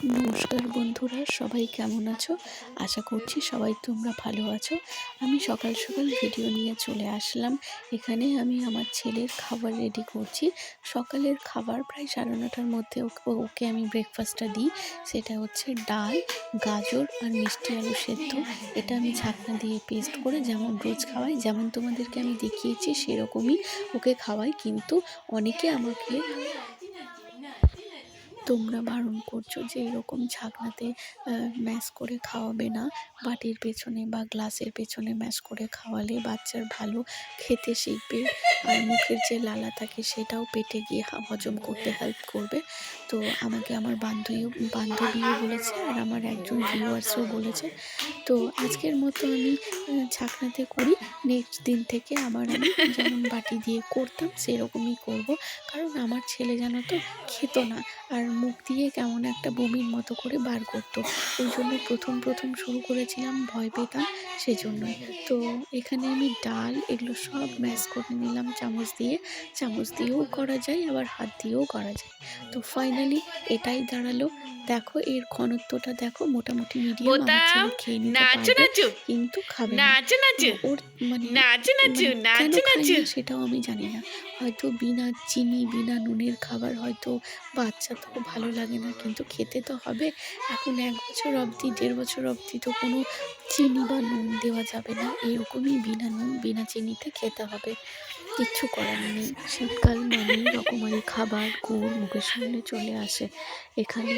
নমস্কার বন্ধুরা, সবাই কেমন আছো? আশা করছি সবাই তোমরা ভালো আছো। আমি সকাল সকাল ভিডিও নিয়ে চলে আসলাম। এখানে আমি আমার ছেলের খাবার রেডি করছি। সকালের খাবার প্রায় সাড়ে নটার মধ্যে ওকে আমি ব্রেকফাস্টটা দিই। সেটা হচ্ছে ডাল, গাজর আর মিষ্টি আলু সেদ্ধ। এটা আমি ছাকনা দিয়ে পেস্ট করে যেমন রোজ খাওয়াই, যেমন তোমাদেরকে আমি দেখিয়েছি সেরকমই ওকে খাওয়াই। কিন্তু অনেকে আমাকে তোমরা বারণ করছ যে এরকম ছাকনাতে ম্যাশ করে খাওয়াবে না। বাটির পেছনে বা গ্লাসের পেছনে ম্যাশ করে খাওয়ালে বাচ্চার ভালো খেতে শিখবে। আর মুখের যে লালা থাকে সেটাও পেটে গিয়ে হজম করতে হেল্প করবে। তো আমাকে আমার বান্ধবীও বান্ধবীও বলেছে আর আমার একজন ভিউয়ার্সও বলেছে। তো আজকের মতো আমি আহ, ছাকনাতে করি। নেক্সট দিন থেকে আবার আমি যেমন বাটি দিয়ে করতাম সেরকমই করব। কারণ আমার ছেলে জানো তো খেত না। আর মুখ দিয়ে কেমন একটা বমির মতো করে বার করতো। ওই জন্য প্রথম প্রথম শুরু করেছিলাম ভয় পেতাম সেজন্যই। তো এখানে আমি ডাল এগুলো সব ম্যাশ করে নিলাম চামচ দিয়ে। চামচ দিয়েও করা যায় আবার হাত দিয়েও করা যায়। তো ফাইনালি এটাই দাঁড়াল। দেখো এর ঘনত্বটা দেখো মোটামুটি মিডিয়াম আমার ছেলে খেয়ে নিতে পারবে কিন্তু খাবে না। ওর মানে মানে সেটাও আমি জানি না। হয়তো বিনা চিনি বিনা নুনের খাবার হয়তো বাচ্চা তো ভালো লাগে না। কিন্তু খেতে তো হবে। এখন এক বছর অবধি, দেড় বছর অবধি তো কোনো চিনি বা নুন দেওয়া যাবে না। এরকমই বিনা নুন, বিনা চিনিতে খেতে হবে। কিচ্ছু করার নেই। শীতকাল মানেই রকমারি খাবার, গুড় মুখের সামনে চলে আসে। এখানে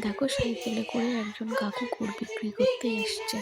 দেখো সাইকেলে করে একজন কাকু গুড় বিক্রি করতে এসছে।